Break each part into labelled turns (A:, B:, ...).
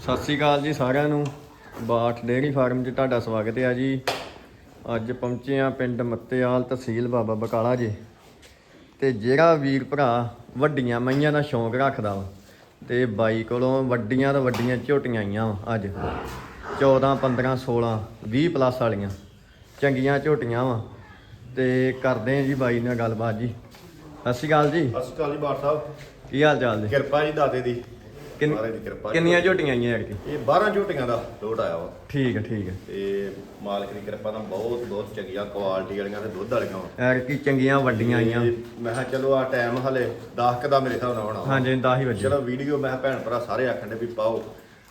A: ਸਤਿ ਸ੍ਰੀ ਅਕਾਲ ਜੀ ਸਾਰਿਆਂ ਨੂੰ। ਬਾਠ ਡੇਅਰੀ ਫਾਰਮ 'ਚ ਤੁਹਾਡਾ ਸਵਾਗਤ ਹੈ ਜੀ। ਅੱਜ ਪਹੁੰਚੇ ਆ ਪਿੰਡ ਮੱਤੇਆਲ ਤਹਿਸੀਲ ਬਾਬਾ ਬਕਾਲਾ ਜੀ। ਤੇ ਜਿਹੜਾ ਵੀਰ ਭਰਾ ਵੱਡੀਆਂ ਮਈਆਂ ਦਾ ਸ਼ੌਂਕ ਰੱਖਦਾ ਵਾ ਤੇ ਬਾਈ ਕੋਲੋਂ ਵੱਡੀਆਂ ਤੋਂ ਵੱਡੀਆਂ ਝੋਟੀਆਂ ਆਈਆਂ ਵਾ ਅੱਜ। 14 15 16 20 ਪਲੱਸ ਵਾਲੀਆਂ ਚੰਗੀਆਂ ਝੋਟੀਆਂ ਵਾ। ਤੇ ਕਰਦੇ ਆ ਜੀ ਬਾਈ ਨਾਲ ਗੱਲਬਾਤ ਜੀ। ਸਤਿ ਸ਼੍ਰੀ ਅਕਾਲ ਜੀ।
B: ਸਤਿ ਸ਼੍ਰੀ ਅਕਾਲ ਜੀ ਬਾਠ ਸਾਹਿਬ।
A: ਕੀ ਹਾਲ ਚਾਲ ਜੀ?
B: ਕਿਰਪਾ ਜੀ ਦਾਦੇ ਦੀ।
A: ਕਿੰਨ-
B: ਮਹਾਰਾਜ ਦੀ ਕਿਰਪਾ
A: ਕਿੰਨੀਆਂ ਝੋਟੀਆਂ ਆਈਆਂ ਯਾਰ
B: ਇਹ 12 ਝੋਟੀਆਂ ਦਾ ਲੋਡ ਆਇਆ ਵਾ।
A: ਠੀਕ ਹੈ ਠੀਕ ਹੈ।
B: ਤੇ ਮਾਲਕ ਦੀ ਕਿਰਪਾ ਨਾਲ ਬਹੁਤ ਬਹੁਤ ਚੰਗੀਆਂ ਕੁਆਲਿਟੀ ਵਾਲੀਆਂ ਤੇ ਦੁੱਧ ਵਾਲੀਆਂ। ਵਾ
A: ਐਰ ਕੀ ਚੰਗੀਆਂ ਵੱਡੀਆਂ ਆਈਆਂ।
B: ਤੇ ਮੈਂ ਕਿਹਾ ਚਲੋ ਆ ਟਾਈਮ ਹਲੇ 10 ਕ ਦਾ ਮੇਰੇ ਹਿਸਾਬ ਨਾਲ ਹੋਣਾ ਵਾ।
A: ਹਾਂਜੀ 10 ਹੀ ਵਜੇ।
B: ਚਲੋ ਵੀਡੀਓ ਮੈਂ ਕਿਹਾ ਭੈਣ ਭਰਾ ਸਾਰੇ ਆਖਣ ਦੇ ਵੀ ਪਾਓ।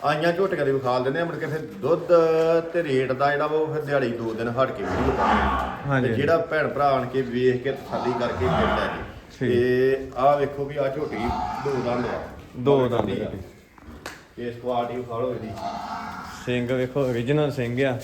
B: ਆਈਆਂ ਝੋਟੀਆਂ ਦੀ ਵਿਖਾਲ ਦਿੰਦੇ ਆ ਮੁੜ ਕੇ ਫਿਰ ਦੁੱਧ ਤੇ ਰੇਟ ਦਾ ਜਿਹੜਾ ਵਾ ਉਹ ਫਿਰ ਦਿਹਾੜੀ ਦੋ ਦਿਨ ਹਟ ਕੇ ਵੀਡੀਓ ਪਾਉਂਦੇ
A: ਹਾਂਜੀ।
B: ਜਿਹੜਾ ਭੈਣ ਭਰਾ ਆਣ ਕੇ ਵੇਖ ਕੇ ਤਸੱਲੀ ਕਰਕੇ ਫਿਰ ਲੈ ਜੇ
A: ਠੀਕ।
B: ਤੇ ਆਹ ਵੇਖੋ ਵੀ ਆ ਝੋਟੀ ਦੋ ਦੰਦ ਆ।
A: ਦੋ ਦੰਦ
B: ਆ। ਇਸ ਕੁਆਲਿਟੀ ਵਿਖਾ ਲਓ ਇਹਦੀ।
A: ਸਿੰਘ ਵੇਖੋ origignal ਸਿੰਘ ਆ।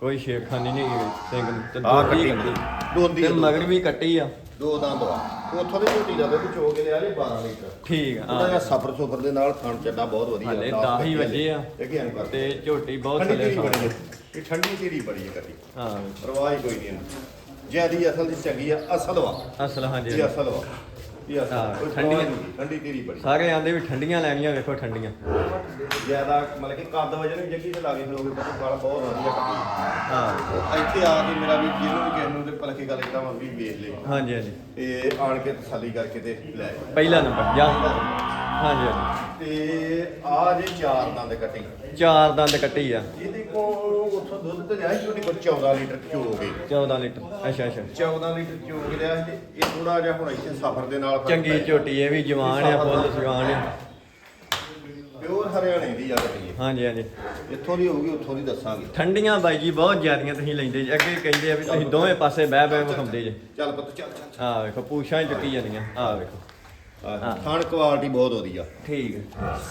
A: ਕੋਈ ਛੇੜਖਾਨੀ ਨਹੀਂ ਹੈਗੀ। ਸਿੰਘ ਤੇ
B: ਆਹ
A: ਦੋਦੀ
B: ਕੱਟੀ
A: ਕੱਟੀ।
B: ਦੋਦੀ
A: ਤੇ ਮਗਰ ਵੀ ਕੱਟੀ ਆ।
B: ਦੋ ਦੰਦ ਆ। ਉੱਥੋਂ ਦੀ ਝੋਟੀ ਦਾ ਦੁੱਧ ਚੋ ਕੇ ਲਿਆ ਜੇ 12 ਲੀਟਰ।
A: ਠੀਕ ਆ
B: ਉਹਦਾ ਸਫਰ ਸੁਫਰ ਦੇ ਨਾਲ ਖਾਣ ਚੱਡਾ ਬਹੁਤ ਵਧੀਆ
A: ਹਲੇ
B: ਦਸ
A: 10 ਹੀ ਵਜੇ ਆ।
B: ਇਹ ਕੀ ਕਰਦੇ
A: ਤੇ ਝੋਟੀ ਬਹੁਤ
B: ਠੰਡੀ
A: ਥੱਲੇ
B: ਧੀਰੀ ਬੜੀ ਹੈ ਇਹ ਠੰਡੀ ਧੀਰੀ ਬੜੀ ਹੈ ਕੱਟੀ।
A: ਹਾਂ।
B: ਪਰਵਾਹ ਹੀ ਕੋਈ ਨਹੀਂ ਇਹਨੂੰ। ਅਸਲ ਦੀ ਚੰਗੀ ਆ ਅਸਲ ਵਾ।
A: ਅਸਲ ਹਾਂਜੀ।
B: ਇਹ ਅਸਲ ਵਾ। ਇਹ ਅਸਲ
A: ਹਾਂ,
B: ਕੋਈ
A: ਠੰਡੀਆਂ-
B: ਪਰਵਾਹ ਨਹੀਂ, ਠੰਡੀ ਧੀਰੀ ਬੜੀ।
A: ਸਾਰੇ ਆਂਦੇ ਵੀ ਠੰਡੀਆਂ ਲੈਣੀਆਂ ਵੇਖੋ ਠੰਡੀਆਂ।
B: ਜ਼ਿਆਦਾ ਮਤਲਬ ਕਿ ਕੱਦ ਵਜਨ ਵੀ ਜੱਗੀ ਤੇ ਲਾਗੇ ਖਲੋਗੇ ਗਲ ਬਹੁਤ ਵਧੀਆ ਕੱਟੀ
A: ਹਾਂ।
B: ਇੱਥੇ ਆ ਕੇ ਮੇਰਾ ਵੀ ਜਿਹਨੂੰ ਵੀ ਕਿਸੇ ਨੂੰ ਤੇ ਪਲਕੇ ਗੱਲ ਇਦਾਂ ਵੀ ਵੇਖ ਲੈ।
A: ਹਾਂਜੀ ਹਾਂਜੀ।
B: ਤੇ ਆਣ ਕੇ ਤਸੱਲੀ ਕਰਕੇ ਤੇ ਲੈ।
A: ਪਹਿਲਾ ਨੰਬਰ ਜਾ। ਹਾਂਜੀ ਹਾਂਜੀ।
B: ਤੇ ਆ ਜੇ ਚਾਰ ਦੰਦ ਕੱਟੀ
A: ਚਾਰ ਦੰਦ ਕੱਟੀ ਆ।
B: ਇਹਦੇ ਕੋਲ ਉੱਥੋਂ ਦੁੱਧ ਤੇ ਲਿਆ ਸੀ ਉਹਨੇ ਕੋਲ 14 ਲੀਟਰ ਚੋ ਗਏ
A: 14 ਲੀਟਰ ਅੱਛਾ ਅੱਛਾ।
B: 14 ਲੀਟਰ ਚੋ ਕੇ ਲਿਆ ਸੀ ਤੇ ਇਹ ਥੋੜਾ ਜਿਹਾ ਹੁਣ ਇੱਥੇ ਸਫ਼ਰ ਦੇ ਨਾਲ ਫ਼ਰਕ
A: ਚੰਗੀ
B: ਪੈ।
A: ਝੋਟੀ ਇਹ ਵੀ ਜਵਾਨ ਆ ਫੁੱਲ ਜਵਾਨ ਆ।
B: ਪਿਓਰ ਹਰਿਆਣੇ ਦੀ ਆ ਇਹ।
A: ਹਾਂਜੀ ਹਾਂਜੀ।
B: ਜਿੱਥੋਂ ਦੀ ਹੋਊਗੀ ਉੱਥੋਂ ਦੀ ਦੱਸਾਂਗੇ।
A: ਠੰਡੀਆਂ ਬਾਈ ਜੀ ਬਹੁਤ ਜ਼ਿਆਦੀਆਂ ਤੁਸੀਂ ਲੈਂਦੇ ਜੀ। ਅੱਗੇ ਕਹਿੰਦੇ ਆ ਵੀ ਤੁਸੀਂ ਦੋਵੇਂ ਪਾਸੇ ਬਹਿ ਬਹਿ ਵਿਖਾਉਂਦੇ ਜੇ।
B: ਚੱਲ ਪੁੱਤ ਚੱਲ ਚੱਲ
A: ਆਹ ਵੇਖੋ ਪੂਛਾਂ ਹੀ ਚੁੱਕੀ ਜਾਂਦੀਆਂ। ਆਹ ਵੇਖੋ।
B: ਚੱਲ ਥਣ ਕੁਆਲਿਟੀ ਬਹੁਤ ਵਧੀਆ।
A: ਠੀਕ ਹੈ।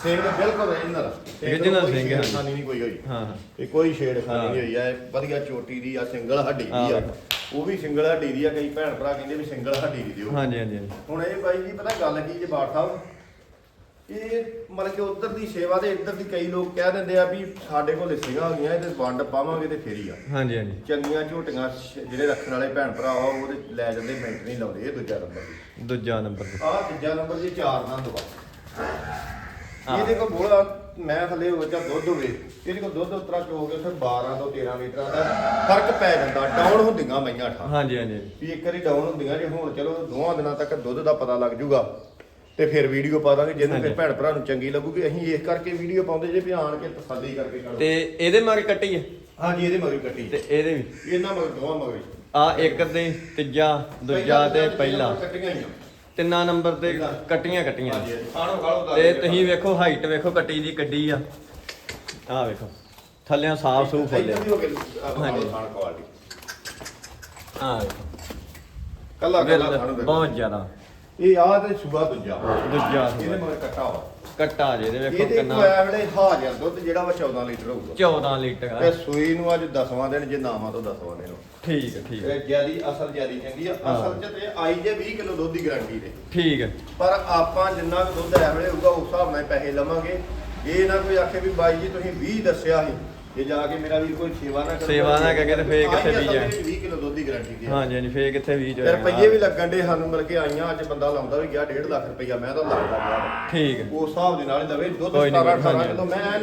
B: ਸਿੰਘ ਬਿਲਕੁਲ original
A: Original ਸਿੰਘ ਹੈ।
B: ਖਾਨੀ ਨਹੀਂ ਕੋਈ ਹੋਈ।
A: ਹਾਂ। ਹਾਂ
B: ਇਹ ਕੋਈ ਛੇੜ ਖਾਨੀ
A: ਹਾਂ।
B: ਨਹੀਂ ਹੋਈ। ਆ ਇਹ ਵਧੀਆ ਚੋਟੀ ਦੀ ਆ ਸਿੰਗਲ ਹੱਡੀ ਦੀ ਆ। ਉਹ ਵੀ ਸਿੰਗਲ ਹੱਡੀ ਦੀ ਆ। ਕਈ ਭੈਣ ਭਰਾ ਕਹਿੰਦੇ ਵੀ ਸਿੰਗਲ ਹੱਡੀ ਦੀ ਦਿਓ।
A: ਹਾਂਜੀ ਹਾਂਜੀ ਹਾਂਜੀ।
B: ਹੁਣ ਇਹ ਬਾਈ ਜੀ ਪਤਾ ਗੱਲ ਕੀ ਜੇ ਬਾਠ ਸਾਹਿਬ? ਇਹ ਮਤਲਬ ਕਿ ਉਧਰ ਦੀ ਸੇਵਾ ਤੇ ਇੱਧਰ ਦੀ ਕਈ ਲੋਕ ਕਹਿ ਦਿੰਦੇ ਆ ਵੀ ਸਾਡੇ ਕੋਲ ਲਿਸੀਆਂ ਹੋਈਆਂ ਇਹਦੇ ਵੰਡ ਪਾਵਾਂਗੇ ਤੇ ਫੇਰ ਹੀ ਆ।
A: ਹਾਂਜੀ ਹਾਂਜੀ।
B: ਚੰਗੀਆਂ ਝੋਟੀਆਂ ਸ਼- ਜਿਹੜੇ ਰੱਖਣ ਵਾਲੇ ਭੈਣ ਭਰਾ ਆ ਉਹਦੇ ਲੈ ਜਾਂਦੇ ਮਿੰਟ ਨਹੀਂ ਲਾਉਂਦੇ ਇਹ ਦੂਜਾ ਨੰਬਰ ਦੀ
A: ਦੂਜਾ ਨੰਬਰ ਤੇ
B: ਆਹ ਤੀਜਾ ਨੰਬਰ ਜੀ ਚਾਰ ਦੰਦ ਵਾ
A: ਹਾਂ।
B: ਇਹਦੇ ਕੋਲ ਬੋਲਾ ਮੈਂ ਥੱਲੇ ਹੋ ਜਾ ਦੁੱਧ ਹੋਵੇ। ਇਹਦੇ ਕੋਲ ਦੁੱਧ ਉਤਰਾ ਕੇ ਉੱਥੇ 12 ਤੋਂ 13 ਲੀਟਰਾਂ ਦਾ ਫ਼ਰਕ ਪੈ ਜਾਂਦਾ ਡਾਊਨ ਹੁੰਦੀਆਂ ਮਈਆਂ ਠਾ
A: ਹਾਂਜੀ ਹਾਂਜੀ।
B: ਵੀ ਇੱਕ ਵਾਰੀ ਡਾਊਨ ਹੁੰਦੀਆਂ ਜੇ ਹੁਣ ਚਲੋ ਦੋਵਾਂ ਦਿਨਾਂ ਤੱਕ ਦੁੱਧ ਦਾ ਪਤਾ ਲੱਗ ਜੂਗਾ। ਤੇ ਫਿਰ ਵੀਡੀਓ ਪਾ ਦਾਂਗੇ ਜਿਹਨੂੰ
A: ਹਾਂਜੀ।
B: ਭੈਣ ਭਰਾ ਨੂੰ ਚੰਗੀ ਲੱਗੂਗੀ। ਅਸੀਂ ਇਸ ਕਰਕੇ ਵੀਡੀਓ ਪਾਉਂਦੇ ਜੇ ਵੀ ਆਣ ਕੇ ਤਸੱਲੀ ਕਰਕੇ ਕਰੋ।
A: ਤੇ ਇਹਦੇ ਮਗਰ ਕੱਟੀ ਹੈ
B: ਹਾਂਜੀ ਇਹਦੇ ਮਗਰ ਕੱਟੀ
A: ਤੇ ਇਹਦੇ ਵੀ?
B: ਇਹਨਾਂ ਮਗਰ ਦੋਵਾਂ ਮਗਰ
A: ਆ ਇੱਕ ਤੇ ਤੀਜਾ ਦੂਜਾ ਤੇ ਪਹਿਲਾ
B: ਕੱਟੀਆਂ ਹੀ ਆ।
A: ਤਿੰਨਾਂ ਨੰਬਰ ਤੇ ਕੱਟੀਆਂ ਕੱਟੀਆਂ।
B: ਹਾਂਜੀ ਹਾਂਜੀ। ਖਾਣੋ ਖਾਲੋ
A: ਤੇ ਤੁਸੀਂ ਵੇਖੋ ਹਾਈਟ ਵੇਖੋ ਕੱਟੀ ਦੀ ਕੱਢੀ ਆ। ਆਹ ਵੇਖੋ। ਥੱਲਿਆਂ ਸਾਫ਼ ਸੂਫ ਫੁੱਲਿਆ ਹਾਂਜੀ।
B: ਹਾਂਜੀ। ਖਾਣ ਕੁਆਲਿਟੀ
A: ਆਹ ਵੇਖੋ।
B: ਕੱਲਾ ਕੱਲਾ
A: ਬਹੁਤ ਜ਼ਿਆਦਾ।
B: ਇਹ ਆ ਤੇ ਸੂਆ ਦੂਜਾ।
A: ਦੂਜਾ
B: ਇਹਦੇ ਮਗਰ ਕੱਟਾ ਵਾ।
A: ਕੱਟਾ ਜੇ ਇਹਦੇ ਵੇਖੋ
B: ਇਹਦੇ
A: ਕਿੰਨਾ
B: ਕੋਲ ਆ ਵੇਲੇ ਹਾਜ਼ਰ ਦੁੱਧ ਜਿਹੜਾ ਵਾ 14 ਲੀਟਰ ਹੋਊਗਾ।
A: 14 ਲੀਟਰ
B: ਤੇ
A: ਆ
B: ਸੂਈ ਨੂੰ ਅੱਜ 10ਵਾਂ ਦਿਨ ਜੇ ਨਾਵਾਂ ਤੋਂ 10ਵਾਂ ਦਿਨ।
A: ਠੀਕ ਹੈ ਠੀਕ ਹੈ
B: ਇਹ ਜਿਆਦੀ ਅਸਲ ਜਿਆਦੀ ਚੰਗੀ ਆ।
A: ਹਾਂ।
B: ਅਸਲ ਚ ਤੇ ਆਈ ਜੇ 20 ਕਿਲੋ ਦੁੱਧ ਦੀ ਗਾਰੰਟੀ ਦੇ
A: ਠੀਕ ਹੈ
B: ਪਰ ਆਪਾਂ ਜਿੰਨਾ ਕੁ ਦੁੱਧ ਐਵਲੇ ਹੋਊਗਾ ਉਸ ਹਿਸਾਬ ਨਾਲ ਹੀ ਪੈਸੇ ਲਵਾਂਗੇ। ਇਹ ਨਾ ਕੋਈ ਆਖੇ ਵੀ ਬਾਈ ਜੀ ਤੁਸੀਂ 20 ਦੱਸਿਆ ਸੀ ਜੇ ਜਾ ਕੇ ਮੇਰਾ ਵੀਰ ਕੋਈ ਸੇਵਾ ਨਾ ਕਰੇ
A: ਸੇਵਾ ਨਾ ਕਰਕੇ ਤੇ ਫੇਰ ਕਿੱਥੇ ਬੀਜਿਆ।
B: ਵਿੱਚ 20 ਕਿਲੋ ਦੁੱਧ ਦੀ ਗਾਰੰਟੀ ਦੀ।
A: ਹਾਂਜੀ ਹਾਂਜੀ ਫੇਰ ਕਿੱਥੇ ਵੀ
B: ਤੇ ਰੁਪਈਏ ਵੀ ਲੱਗਣ ਦੇ ਸਾਨੂੰ ਮਿਲ ਕੇ ਆਈਆਂ ਅੱਜ ਬੰਦਾ ਲਾਉਂਦਾ ਵੀ ਗਿਆ 1.5 ਲੱਖ ਰੁਪਈਆ ਮੈਂ ਤਾਂ ਲੱਗਦਾ ਗਿਆ
A: ਠੀਕ ਹੈ
B: ਉਸ ਹਿਸਾਬ ਦੇ ਨਾਲ ਹੀ ਦਵੇ ਦੁੱਧ
A: ਕੋਈ ਨੀ,
B: 17 18
A: ਹਾਂਜੀ।
B: ਕਿਲੋ ਮੈਂ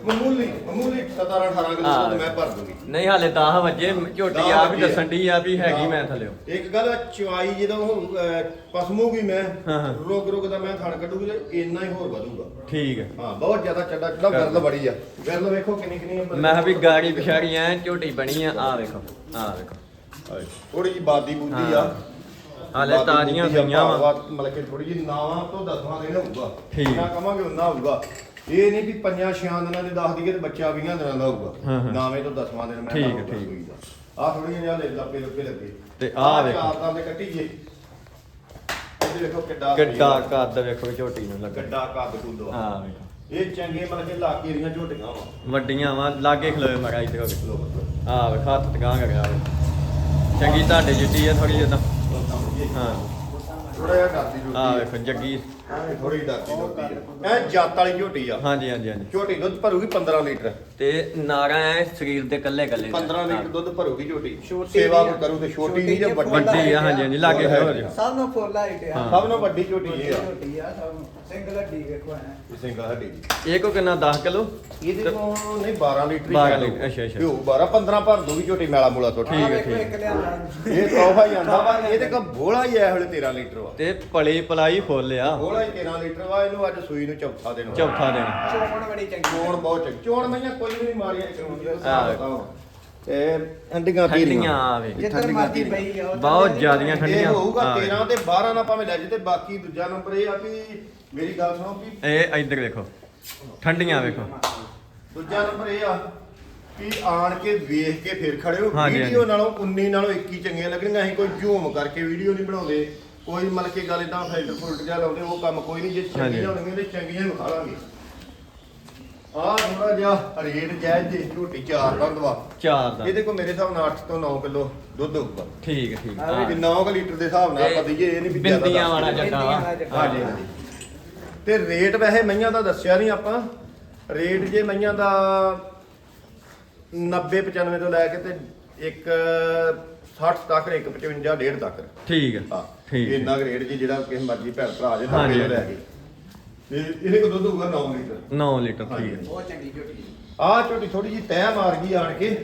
B: ਮਾਮੂਲੀ ਮਾਮੂਲੀ 17 18 ਕਿਲੋ। ਦੁੱਧ ਮੈਂ ਭਰ ਦੂੰਗੀ
A: ਨਹੀਂ ਹਾਲੇ 10 ਵਜੇ ਝੋਟੀ ਆ ਵੀ। ਦੱਸਣ ਦੀ ਆ ਵੀ ਹੈਗੀ ਮੈਂ ਥੱਲਿਓ
B: ਇੱਕ ਗੱਲ ਆ, ਚਵਾਈ ਜਦੋਂ ਅਹ, ਪਸਮੂਗੀ ਮੈਂ
A: ਹਾਂ, ਹਾਂ।
B: ਰੋਕ ਰੋਕ ਦਾ ਮੈਂ ਥਣ ਕੱਢੂਗੀ ਤੇ ਇੰਨਾ ਹੀ ਹੋਰ ਵਧੂਗਾ
A: ਠੀਕ ਹੈ
B: ਹਾਂ ਬਹੁਤ ਜ਼ਿਆਦਾ ਚੱਡਾ ਚੱਡਾ ਗਰਲ ਬੜੀ ਆ ਗਰਲ ਵੇਖੋ ਕਿੰਨੀ ਕਿੰਨੀ
A: ਮੈਂ ਕਿਹਾ ਵੀ ਗਾੜੀ ਪਿਛਾੜੀ ਐ ਝੋਟੀ ਬਣੀ ਆ ਆ ਵੇਖੋ ਆ ਵੇਖੋ
B: ਥੋੜੀ ਜੀ ਬਾਦੀ ਬੂਦੀ ਆ
A: ਹਾਂ। ਹਾਲੇ
B: ਬਾਦੀ
A: ਤਾਜ਼ੀਆਂ
B: ਬੂਦੀ ਆ,
A: ਹੋਈਆਂ ਵਾਂ।
B: ਭਾਵਾ ਮਤਲਬ ਕਿ ਥੋੜੀ ਜੀ ਨਾਵਾਂ ਤੋਂ ਦਸਵਾਂ ਦਿਨ ਹੋਊਗਾ
A: ਠੀਕ।
B: ਨਾ ਕਵਾਂਗੇ ਉਹਨਾਂ ਹੋਊਗਾ ਇਹ ਨਹੀਂ ਵੀ ਪੰਜਾਂ ਛਿਆਂ ਦਿਨਾਂ ਦੇ ਦੱਸ ਦਈਏ ਤੇ ਬੱਚਾ 20 ਦਿਨਾਂ ਦਾ
A: ਹਾਂ,
B: ਹੋਊਗਾ।
A: ਹਾਂ।
B: ਨਾਵੇਂ ਤੋਂ ਦਸਵਾਂ ਦਿਨ ਮੈਂ
A: ਠੀਕ ਹੈ,
B: ਹੋਊਗਾ
A: ਠੀਕ।
B: ਸੂਈ ਦਾ ਆ ਥੋੜੀਆਂ ਜਿਹਾ ਲੈ ਲੱਪੇ ਲੱਪੇ ਲੱਗੇ
A: ਤੇ ਆਹ ਵੇਖੋ।
B: ਚਾਰ ਤਾਂ ਦੇ ਕੱਟੀ ਜੇ ਇਹ ਦੇਖੋ ਕਿੱਡਾ
A: ਗੱਡਾ ਕੱਦ ਵੇਖੋ ਝੋਟੀ ਨੂੰ ਲੱਗਾ।
B: ਗੱਡਾ ਕੱਦ ਕੁੱਦ
A: ਆ। ਵੇਖੋ।
B: ਇਹ ਚੰਗੇ ਮਤਲਬ ਕਿ ਇਲਾਕੇ ਦੀਆਂ ਝੋਟੀਆਂ ਵਾ।
A: ਵੱਡੀਆਂ ਵਾ ਲਾਗੇ ਖਲੋਏ ਮਗਾ ਇੱਧਰ ਹੋ ਕੇ। ਆ ਵੇਖ ਹੱਥ ਟਕਾਂ ਵੇ। ਚੰਗੀ ਤੁਹਾਡੇ ਜਿੱਡੀ ਆ ਥੋੜੀ ਜਿਹਾ ਹਾਂ।
B: ਥੋੜਾ ਜਿਹਾ ਕਰਦੀ
A: ਆ।
B: ਜੁੱਤੀ
A: ਵੇਖੋ ਜੱਗੀ।
B: ਥੋੜੀ ਦਾਤੀ ਦੁੱਧ ਆ। ਐ ਜੱਤ ਵਾਲੀ ਝੋਟੀ ਆ।
A: ਹਾਂਜੀ ਹਾਂਜੀ ਹਾਂਜੀ।
B: ਝੋਟੀ ਦੁੱਧ ਭਰੂਗੀ 15 ਲੀਟਰ।
A: ਤੇ ਨਾਰਾ ਐ ਸਰੀਰ ਦੇ ਕੱਲੇ ਕੱਲੇ
B: 15 ਲੀਟਰ ਦੁੱਧ ਭਰੂਗੀ ਝੋਟੀ।
C: ਛੋਟੀ
B: ਸੇਵਾ
C: ਨਹੀਂ ਆ।
B: ਕਰੂ ਤੇ ਛੋਟੀ ਨਹੀਂ ਜੇ
C: ਛੋਟੀ
B: ਵੱਡੀ।
A: ਵੱਡੀ ਆ ਹਾਂਜੀ ਹਾਂਜੀ ਲਾਗੇ ਫਿਰ ਹੋ ਜਾਓ
C: ਸਭ ਨੂੰ ਫੁੱਲ ਹਾਈਟ ਆ।
A: ਹਾਂ।
B: ਸਭ ਨੂੰ ਵੱਡੀ ਝੋਟੀ ਇਹ ਆ।
C: ਛੋਟੀ ਆ ਸਭ ਨੂੰ ਸਿੰਗਲ ਹੱਡੀ ਵੇਖੋ ਐ।
B: ਇਹ ਸਿੰਗਲ ਹੱਡੀ ਦੀ
A: ਇਹ ਕੋ ਕਿੰਨਾ 10 ਕਿਲੋ?
B: ਇਹਦੇ ਕੋਲ ਨਹੀਂ 12 ਲੀਟਰ ਹੀ
A: 12
B: ਸ਼ਾਇਦ
A: ਲੀਟਰ, ਅੱਛਾ, ਅੱਛਾ।
B: ਹੋਊ, 12 15 ਭਰ ਦੂਗੀ ਝੋਟੀ ਮੈਲਾ ਮੂਲਾ ਤੋਂ।
A: ਠੀਕ ਹੈ,
C: ਵੇਖੋ
A: ਠੀਕ
C: ਇੱਕ ਲਿਆਂਦਾ।
B: ਇਹ ਤੋਹਫਾ ਹੀ ਆਂਦਾ ਵਾ। ਇਹਦੇ ਕੋਲ ਬੋਲਾ ਹੀ ਐ ਹਲੇ 13 ਲੀਟਰ ਵਾ।
A: ਤੇ ਪਲੀ ਪਲਾਈ ਫੁੱਲ ਆ।
B: ਬੋਲਾ ਹੀ 13 ਲੀਟਰ ਵਾ ਇਹਨੂੰ ਅੱਜ ਸੂਈ ਨੂੰ ਚੌਥਾ ਦੇਣਾ।
A: ਚੌਥਾ ਦਿਨ
C: ਚੋਣ ਬੜੀ ਚੰਗੀ।
B: ਚੋਣ ਬਹੁਤ ਚੰਗੀ। ਚੋਣ ਮਈਆਂ ਕੋਈ ਵੀ ਨਹੀਂ ਮਾਰੀਆਂ ਇੱਕ ਦੂਜੇ ਦਾ
A: ਆਹ
B: ਹਿਸਾਬ ਵਾ। ਤੇ ਅੰਡੀਆਂ
A: ਠੰਡੀਆਂ ਆਵੇ
C: ਜਿੱਧਰ ਮਰਜ਼ੀ ਪਈ ਆ ਉੱਧਰ
A: ਬਹੁਤ
C: ਦੀ
A: ਜ਼ਿਆਦੀਆਂ
B: ਇਹ
A: ਠੰਡੀਆਂ।
B: ਹੋਊਗਾ
A: ਹਾਂ।
B: 13 ਤੇ 12 ਨਾ ਭਾਵੇਂ ਲੈ ਜੇ ਤੇ ਬਾਕੀ ਦੂਜਾ ਨੰਬਰ ਇਹ ਆ ਵੀ ਮੇਰੀ ਗੱਲ ਸੁਣੋ ਵੀ
A: ਇਹ ਇੱਧਰ ਵੇਖੋ। ਠੰਡੀਆਂ ਵੇਖੋ।
B: ਦੂਜਾ ਨੰਬਰ ਇਹ ਆ ਕਿ ਆਣ ਕੇ ਵੇਖ ਕੇ ਫਿਰ ਖੜਿਓ।
A: ਹਾਂਜੀ,
B: ਵੀਡੀਓ
A: ਹਾਂਜੀ।
B: ਨਾਲੋਂ 19 ਨਾਲੋਂ 21 ਚੰਗੀਆਂ ਲੱਗਣਗੀਆਂ ਅਸੀਂ ਕੋਈ ਝੂਮ ਕਰਕੇ ਵੀਡੀਓ ਨਹੀਂ ਬਣਾਉਂਦੇ। ਕੋਈ ਮਤਲਬ ਕਿ ਗੱਲ ਇਦਾਂ ਫਿਲਟਰ ਫੁਲਟ ਜਿਹਾ ਲਾਉਂਦੇ ਉਹ ਕੰਮ ਕੋਈ ਨਹੀਂ ਜੇ
A: ਹਾਂਜੀ।
B: ਚੰਗੀਆਂ ਹੋਣਗੀਆਂ ਤੇ ਚੰਗੀਆਂ ਹੀ ਵਿਖਾ ਲਾਂਗੇ ਆਹ ਥੋੜਾ ਜਿਹਾ ਰੇਟ ਜਾਇਜ਼ ਜੀ ਝੋਟੀ ਚਾਰ ਦੰਦ ਵਾ।
A: ਚਾਰ ਦਾ।
B: ਇਹਦੇ ਕੋਲ ਮੇਰੇ ਹਿਸਾਬ ਨਾਲ 8 ਤੋਂ 9 ਕਿਲੋ ਦੁੱਧ ਹੋਊਗਾ।
A: ਠੀਕ ਹੈ ਠੀਕ
C: ਹਾਂ,
A: ਹਾਂ
B: ਵੀ 9 ਲੀਟਰ ਦੇ ਹਿਸਾਬ ਨਾਲ ਆਪਾਂ ਦਈਏ ਇਹ ਨਹੀਂ ਵੀ ਜ਼ਿਆਦਾ
A: ਬਿੰਦੀਆਂ
B: ਦੱਸ
A: ਵਾਲਾ
B: ਦਿਓ।
A: ਜੱਟਾ ਵਾ।
B: ਹਾਂਜੀ ਹਾਂਜੀ। ਤੇ ਰੇਟ ਵੈਸੇ ਮਈਆਂ ਦਾ ਦੱਸਿਆ ਨਹੀਂ ਆਪਾਂ। ਰੇਟ ਜੇ ਮਈਆਂ ਦਾ 90 95 ਤੋਂ ਲੈ ਕੇ ਤੇ ਇੱਕ 60 ਤੱਕ ਇੱਕ 55 ਡੇਢ ਤੱਕ।
A: ਠੀਕ ਹੈ
B: ਹਾਂ
A: ਠੀਕ ਹੈ।
B: ਇੰਨਾ ਰੇਟ ਜੀ ਜਿਹੜਾ ਕਿਸੇ ਮਰਜ਼ੀ ਭੈਣ ਭਰਾ ਜੇ ਤੋਂ ਲੈ ਕੇ ਤੇ ਇਹਦੇ ਕੋਲ ਦੁੱਧ ਹੋਊਗਾ 9 ਲੀਟਰ।
A: 9 ਲੀਟਰ ਠੀਕ ਹੈ।
C: ਬਹੁਤ ਚੰਗੀ ਝੋਟੀ
B: ਆਹ ਝੋਟੀ ਥੋੜੀ ਜੀ ਤੈਅ ਮਾਰ ਗਈ ਆਣ ਕੇ।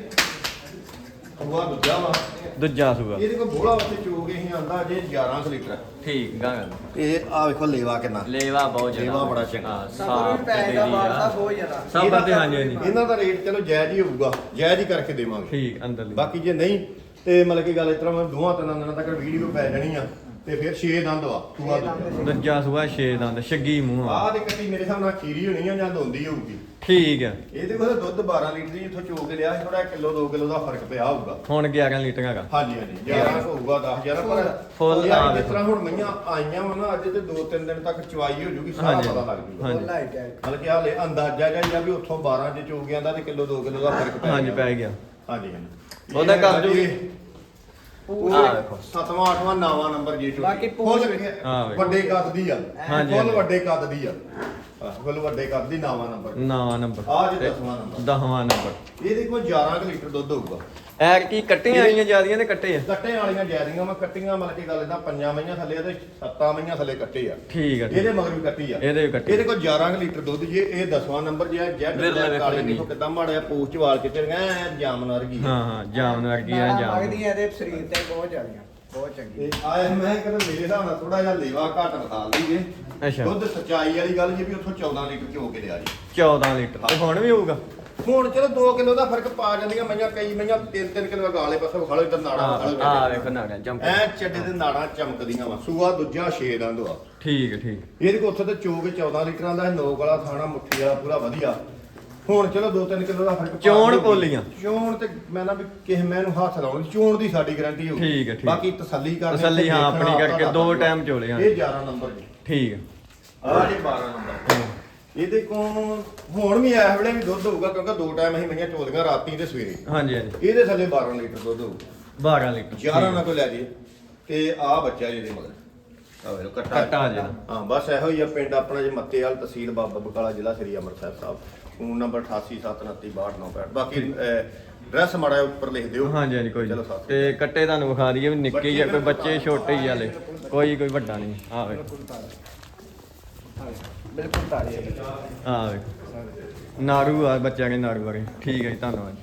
B: ਅਗਵਾ ਦੂਜਾ ਵਾ।
A: ਦੂਜਾ ਸੂਗਾ
B: ਇਹਦੇ ਕੋਲ ਬੋਲਾ ਉੱਤੇ ਚੋ ਕੇ ਹੀ ਆਂਦਾ ਜੇ 11 ਕੁ ਲੀਟਰ।
A: ਠੀਕ ਗਾ
B: ਇਹ ਆ ਵੇਖੋ ਲੇਵਾ ਕਿੰਨਾ।
A: ਲੇਵਾ ਬਹੁਤ ਜ਼ਿਆਦਾ।
B: ਲੇਵਾ ਬੜਾ ਚੰਗਾ।
A: ਸਾਫ਼ ਤੇ
C: ਦਾ
A: ਦੀ
C: ਬਾਰਦਾ
A: ਆ
C: ਬਹੁਤ ਜ਼ਿਆਦਾ।
A: ਸਭ ਤੇ ਹਾਂਜੀ ਹਾਂਜੀ।
B: ਇਹਨਾਂ ਦਾ ਰੇਟ ਚਲੋ ਜਾਇਜ਼ ਹੀ ਹੋਊਗਾ। ਜਾਇਜ਼ ਹੀ ਕਰਕੇ ਦੇਵਾਂਗੇ।
A: ਠੀਕ ਅੰਦਰਲੀ
B: ਬਾਕੀ ਜੇ ਨਹੀਂ ਤੇ ਮਤਲਬ ਕਿ ਗੱਲ ਇਸ ਤਰ੍ਹਾਂ ਮੈਂ ਦੋਹਾਂ ਤਿੰਨਾਂ ਦਿਨਾਂ ਤੱਕ ਵੀਡੀਓ ਪੈ ਜਾਣੀ ਆ ਤੇ ਫਿਰ 6 ਦੰਦ ਵਾ ਤੂਆ
C: ਛੇ ਦੰਦ।
A: ਦੂਜਾ ਸੂਆ 6 ਦੰਦ ਛੱਗੀ ਮੂੰਹ ਆ
B: ਆਹ ਤੇ ਕੱਟੀ ਮੇਰੇ ਹਿਸਾਬ ਨਾਲ ਖੀਰੀ ਹੋਣੀ ਆ ਜਾਂ ਦੋਂਦੀ ਹੋਊਗੀ
A: ਠੀਕ ਹੈ
B: ਇਹਦੇ ਕੋਲ ਦੁੱਧ 12 ਲੀਟਰ ਦੀ ਇੱਥੋਂ ਚੋ ਕੇ ਲਿਆ ਸੀ ਥੋੜਾ ਕਿਲੋ 2 ਕਿਲੋ ਦਾ ਫ਼ਰਕ ਪਿਆ ਹੋਊਗਾ
A: ਹੁਣ 11 ਲੀਟਰ ਹੈਗਾ
B: ਹਾਂਜੀ ਹਾਂਜੀ 11 ਕੁ ਹੋਊਗਾ 10 11 ਪਰ
A: ਫੁੱਲ
B: ਯਾਰ
A: ਆ
B: ਜਿਸ
A: ਵੇਖੋ।
B: ਤਰ੍ਹਾਂ ਹੁਣ ਮਈਆਂ ਆਈਆਂ ਵਾ ਨਾ ਅੱਜ ਤੇ 2-3 ਦਿਨ ਤੱਕ ਚਵਾਈ ਹੋ ਜੂਗੀ ਸਾਰਾ
A: ਹਾਂਜੀ।
B: ਪਤਾ ਲੱਗ ਜੂਗਾ
A: ਹਾਂਜੀ।
C: ਫੁੱਲ ਹਾਈਟ ਹੈ
B: ਮਤਲਬ ਕਿ ਹਾਲੇ ਅੰਦਾਜ਼ਾ ਜਿਹਾ ਹੀ ਆ ਵੀ ਉੱਥੋਂ 12 ਚ ਚੋ ਗਿਆ ਦਾ ਤੇ ਕਿਲੋ 2 ਕਿਲੋ ਦਾ ਫ਼ਰਕ ਪੈ
A: ਹਾਂਜੀ। ਪੈ ਗਿਆ
B: ਹਾਂਜੀ ਹਾਂਜੀ
A: ਉਹਦਾ ਕਰ ਜੂਗੀ।
B: ਜੀ
A: ਆਹ ਵੇਖੋ।
B: ਸੱਤਵਾਂ ਅੱਠਵਾਂ ਨਾਵਾਂ ਨੰਬਰ ਜੀ
C: ਬਾਕੀ
B: ਫੁੱਲ
C: ਪੂਛ-
A: ਆਹ ਵੇਖੋ।
B: ਵੱਡੇ ਕੱਦ ਦੀ ਆ
A: ਹਾਂਜੀ,
B: ਫੁੱਲ
A: ਹਾਂਜੀ।
B: ਵੱਡੇ ਕੱਦ ਦੀ ਆ ਹਾਂ, ਫੁੱਲ ਵੱਡੇ ਕੱਦ ਦੀ ਨਾਵਾਂ ਨੰਬਰ
A: ਨਵਾਂ ਨੰਬਰ
B: ਆਹ ਜੀ ਦਸਵਾਂ ਨੰਬਰ।
A: ਦਸਵਾਂ ਨੰਬਰ
B: ਇਹਦੇ ਕੋਲ 11 ਕੁ ਲੀਟਰ ਦੁੱਧ ਹੋਊਗਾ
A: ਐਰ ਕੀ ਕੱਟੀਆਂ ਆਈਆਂ ਜਿਆਦੀਆਂ ਨੇ ਕੱਟੇ ਆ।
B: ਕੱਟੇ ਵਾਲੀਆਂ ਜੈਰੀਆਂ ਮੈਂ ਕੱਟੀਆਂ ਮਤਲਬ ਕਿ ਗੱਲ ਇਦਾਂ ਪੰਜਾਂ ਮਈਆਂ ਥੱਲੇ ਆ ਤੇ ਸੱਤਾਂ ਮਈਆਂ ਥੱਲੇ ਕੱਟੇ ਆ।
A: ਠੀਕ ਠੀਕ
B: ਇਹਦੇ ਮਗਰ ਵੀ ਕੱਟੀ ਆ।
A: ਇਹਦੇ ਵੀ ਕੱਟੀ।
B: ਇਹਦੇ ਕੋਲ 11 ਕੁ ਲੀਟਰ ਦੁੱਧ ਜੇ ਇਹ 10ਵਾਂ ਨੰਬਰ ਜੇ ਜੈਡ
A: ਵਿਰਲਾ ਵੇਖੋ
B: ਕਾਲੀ ਕਿਦਾਂ ਮਾੜਿਆ ਪੂਛ ਚ ਵਾਲ ਕੇ ਗਿਆ ਜਾਮਨ ਵਰਗੀ
A: ਹਾਂ ਹਾਂ ਜਾਮਨ ਵਰਗੀ ਆ ਜਾਮਨ
C: ਲੱਗਦੀਆਂ ਇਹਦੇ ਸਰੀਰ ਤੇ ਬਹੁਤ ਜ਼ਿਆਦੀਆਂ ਬਹੁਤ ਚੰਗੀ
B: ਤੇ ਆਏ ਮੈਂ ਕਹਿੰਦਾ ਮੇਰੇ ਹਿਸਾਬ ਨਾਲ ਥੋੜਾ ਜਿਹਾ ਲੇਵਾ ਘੱਟ ਬਤਾ ਲਈਏ
A: ਅੱਛਾ।
B: ਦੁੱਧ ਸਚਾਈ ਵਾਲੀ ਗੱਲ ਜੇ ਵੀ ਉੱਥੋਂ 14 ਲੀਟਰ ਚੋ ਕੇ ਲਿਆ ਜੀ।
A: 14 ਲੀਟਰ ਤੇ ਹੁਣ ਵੀ ਹੋਊਗਾ?
B: ਹੁਣ ਚਲੋ 2 ਕਿਲੋ ਦਾ ਫ਼ਰਕ ਪਾ ਜਾਂਦੀਆਂ ਮਈਆਂ ਕਈ ਮਈਆਂ 3-3 ਕਿਲੋ ਗਾਲੇ ਪਾਸੇ ਵਿਖਾਲੋ ਇਧਰ ਨਾੜਾ ਵਿਖਾ
A: ਆ ਵੇਖੋ ਨਾੜਾ ਜੰਪ
B: ਐ ਚੱਡੇ ਦੇ ਨਾੜਾਂ ਚਮਕਦੀਆਂ ਵਾ। ਸੂਆ ਦੂਜਾ 6 ਦੰਦ ਵਾ
A: ਠੀਕ ਠੀਕ।
B: ਇਹਦੇ ਕੋ ਉੱਥੇ ਤੇ ਚੋ ਕੇ 14 ਲੀਟਰਾਂ ਦਾ ਨੋਕ ਵਾਲਾ ਥਾਣਾ ਮੁੱਠੀ ਵਾਲਾ ਪੂਰਾ ਵਧੀਆ। ਹੁਣ ਚਲੋ 2-3 ਕਿਲੋ ਦਾ ਫ਼ਰਕ
A: ਚੋਣ। ਪੋਲੀਆਂ।
B: ਚੋਣ ਤੇ ਮੈਂ ਨਾ ਵੀ ਕਿਸੇ ਮੈਂ ਨੂੰ ਹੱਥ ਲਾਉਣ ਚੋਣ ਦੀ ਸਾਡੀ ਗਾਰੰਟੀ ਹੋਊ।
A: ਠੀਕ ਹੈ, ਠੀਕ।
B: ਬਾਕੀ ਤਸੱਲੀ ਕਰਨੀ
A: ਤਸੱਲੀ, ਹਾਂ, ਆਪਣੀ ਕਰਕੇ ਦੋ। ਟਾਈਮ ਚੋਲੇ, ਹਾਂ।
B: ਇਹ 11 ਨੰਬਰ ਜੀ।
A: ਠੀਕ
B: ਆਹ ਜੀ 12 ਨੰਬਰ। ਇਹਦੇ ਕੋਲ ਹੁਣ ਵੀ ਇਸ ਵੇਲੇ ਵੀ ਦੁੱਧ ਹੋਊਗਾ ਕਿਉਂਕਿ ਦੋ ਟਾਈਮ ਅਸੀਂ ਮਈਆਂ ਚੋਲੀਆਂ ਰਾਤੀ ਤੇ ਸਵੇਰੇ।
A: ਹਾਂਜੀ ਹਾਂਜੀ।
B: ਇਹਦੇ ਥੱਲੇ 12 ਲੀਟਰ ਦੁੱਧ ਹੋਊਗਾ।
A: 12 ਲੀਟਰ
B: 11 ਨਾ ਕੋਈ ਲੈ ਜੇ ਤੇ ਆਹ ਬੱਚਾ ਜਿਹਦੇ ਮਗਰ। ਆਹ ਵੇਖੋ ਕੱਟਾ
A: ਕੱਟਾ ਜਿਹੜਾ
B: ਹਾਂ ਬਸ ਇਹੋ ਹੀ ਆ ਪਿੰਡ ਆਪਣਾ ਜੀ ਮੱਤੇਵਾਲ ਤਹਿਸੀਲ ਬਾਬਾ ਬਕਾਲਾ ਜ਼ਿਲ੍ਹਾ ਸ੍ਰੀ ਅੰਮ੍ਰਿਤਸਰ ਸਾਹਿਬ। ਫੋਨ ਨੰਬਰ 8879326965 ਬਾਕੀ ਐਡਰੈਸ ਮਾੜਾ ਜਿਹਾ ਉੱਪਰ ਲਿਖ ਦਿਓ।
A: ਹਾਂਜੀ ਹਾਂਜੀ ਕੋਈ
B: ਚਲੋ
A: ਤੇ ਕੱਟੇ ਤੁਹਾਨੂੰ ਵਿਖਾ ਦਈਏ ਵੀ ਨਿੱਕੇ ਹੀ ਆ ਕੋਈ ਬੱਚੇ ਛੋਟੇ ਹੀ ਆਲੇ ਕੋਈ ਕੋਈ ਵੱਡਾ ਨਹੀਂ। ਆ ਵੇ
C: ਬਿਲਕੁਲ ਤਾਜ਼ੀ ਬਿਲਕੁਲ ਤਾਜ਼ੀ ਹੈ।
A: ਆ ਵੇ ਨਾਰੂ ਆ, ਬੱਚਿਆਂ ਦੇ ਨਾਰੂ ਵਾਲੇ ਠੀਕ ਹੈ ਜੀ, ਧੰਨਵਾਦ। ਜੀ